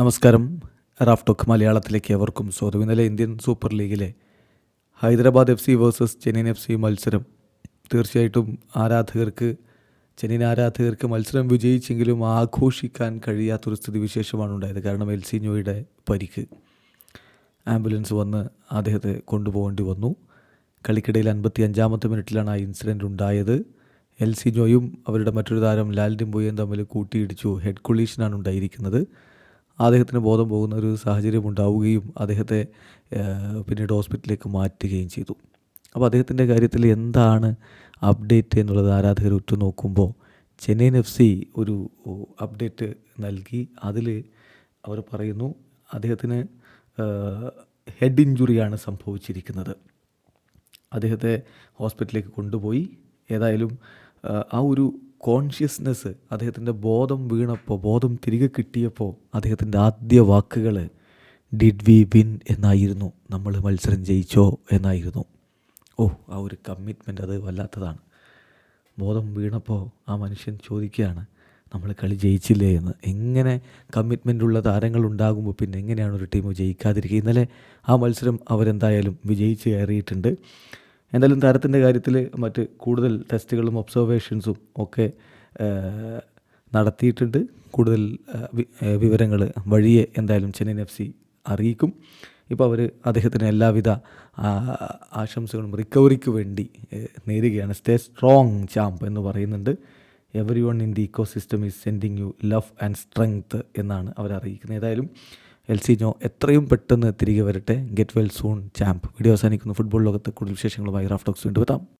നമസ്കാരം. Raf talk മലയാളത്തിലേക്ക് എവർക്കും സ്വാഗതം. ഇന്നലെ ഇന്ത്യൻ സൂപ്പർ ലീഗിലെ Hyderabad F C versus Chennaiyin F C മത്സരം. തീർച്ചയായിട്ടും ആരാധകർക്ക് ചെന്നൈയിൻ ആരാധകർക്ക് മത്സരം വിജയിച്ചെങ്കിലും ആഘോഷിക്കാൻ കഴിയാത്തൊരു സ്ഥിതിവിശേഷമാണ് ഉണ്ടായത്. കാരണം എൽ സി ഞോയുടെ പരിക്ക്. ആംബുലൻസ് വന്ന് അദ്ദേഹത്തെ കൊണ്ടുപോകേണ്ടി വന്നു. കളിക്കിടയിൽ അൻപത്തി അഞ്ചാമത്തെ മിനിറ്റിലാണ് ആ ഇൻസിഡന്റ് ഉണ്ടായത്. എൽ സി ഞോയും അവരുടെ മറ്റൊരു താരം ലാൽ ഡിംബോയും തമ്മിൽ കൂട്ടിയിടിച്ചു. ഹെഡ് കൊളീഷനാണ് ഉണ്ടായിരിക്കുന്നത്. അദ്ദേഹത്തിന് ബോധം പോകുന്ന ഒരു സാഹചര്യം ഉണ്ടാവുകയും അദ്ദേഹത്തെ പിന്നീട് ഹോസ്പിറ്റലിലേക്ക് മാറ്റുകയും ചെയ്തു. അപ്പോൾ അദ്ദേഹത്തിന്റെ കാര്യത്തിൽ എന്താണ് അപ്ഡേറ്റ് എന്നുള്ളത് ആരാധകർ ഉറ്റുനോക്കുമ്പോൾ ചെന്നൈയിൻ എഫ് സി ഒരു അപ്ഡേറ്റ് നൽകി. അതിൽ അവർ പറയുന്നു അദ്ദേഹത്തിന് ഹെഡ് ഇഞ്ചുറിയാണ് സംഭവിച്ചിരിക്കുന്നത്. അദ്ദേഹത്തെ ഹോസ്പിറ്റലിലേക്ക് കൊണ്ടുപോയി. ഏതായാലും ആ, ഒരു കോൺഷ്യസ്നെസ് അദ്ദേഹത്തിന്റെ ബോധം വീണപ്പോൾ ബോധം തിരികെ കിട്ടിയപ്പോൾ അദ്ദേഹത്തിന്റെ ആദ്യ വാക്കുകൾ ഡിഡ് വി വിൻ എന്നായിരുന്നു. നമ്മൾ മത്സരം ജയിച്ചോ എന്നായിരുന്നു. ഓ ആ ഒരു കമ്മിറ്റ്മെന്റ് അത് വല്ലാത്തതാണ്. ബോധം വീണപ്പോൾ ആ മനുഷ്യൻ ചോദിക്കുകയാണ് നമ്മൾ കളി ജയിച്ചില്ലേ? എന്ന്. എങ്ങനെ കമ്മിറ്റ്മെന്റ് ഉള്ള താരങ്ങൾ ഉണ്ടാകുമ്പോൾ പിന്നെ എങ്ങനെയാണ് ഒരു ടീം ജയിക്കാതിരിക്കുക? ഇന്നലെ ആ മത്സരം അവരെന്തായാലും വിജയിച്ച് കയറിയിട്ടുണ്ട്. എന്തായാലും താരത്തിന്റെ കാര്യത്തിൽ മറ്റ് കൂടുതൽ ടെസ്റ്റുകളും ഒബ്സർവേഷൻസും ഒക്കെ നടത്തിയിട്ടുണ്ട്. കൂടുതൽ വിവരങ്ങൾ വഴിയെ എന്തായാലും ചെന്നൈയിൻ എഫ് സി അറിയിക്കും. ഇപ്പോൾ അവർ അദ്ദേഹത്തിന് എല്ലാവിധ ആശംസകളും റിക്കവറിക്ക് വേണ്ടി നേരുകയാണ്. സ്റ്റേ സ്ട്രോങ് ചാമ്പ് എന്ന് പറയുന്നുണ്ട്. Every one in the ecosystem is sending you love and strength എന്നാണ് അവർ അറിയിക്കുന്നത്. ഏതായാലും എൽ സി ഞോ എത്രയും പെട്ടെന്ന് തിരികെ വരട്ടെ. Get well soon champ video അവസാനിക്കുന്നു. ഫുട്ബോൾ ലോകത്തെ കൂടുതൽ വിശേഷങ്ങളുമായി റാഫ്റ്റോക്സ് വീണ്ടും എത്താം.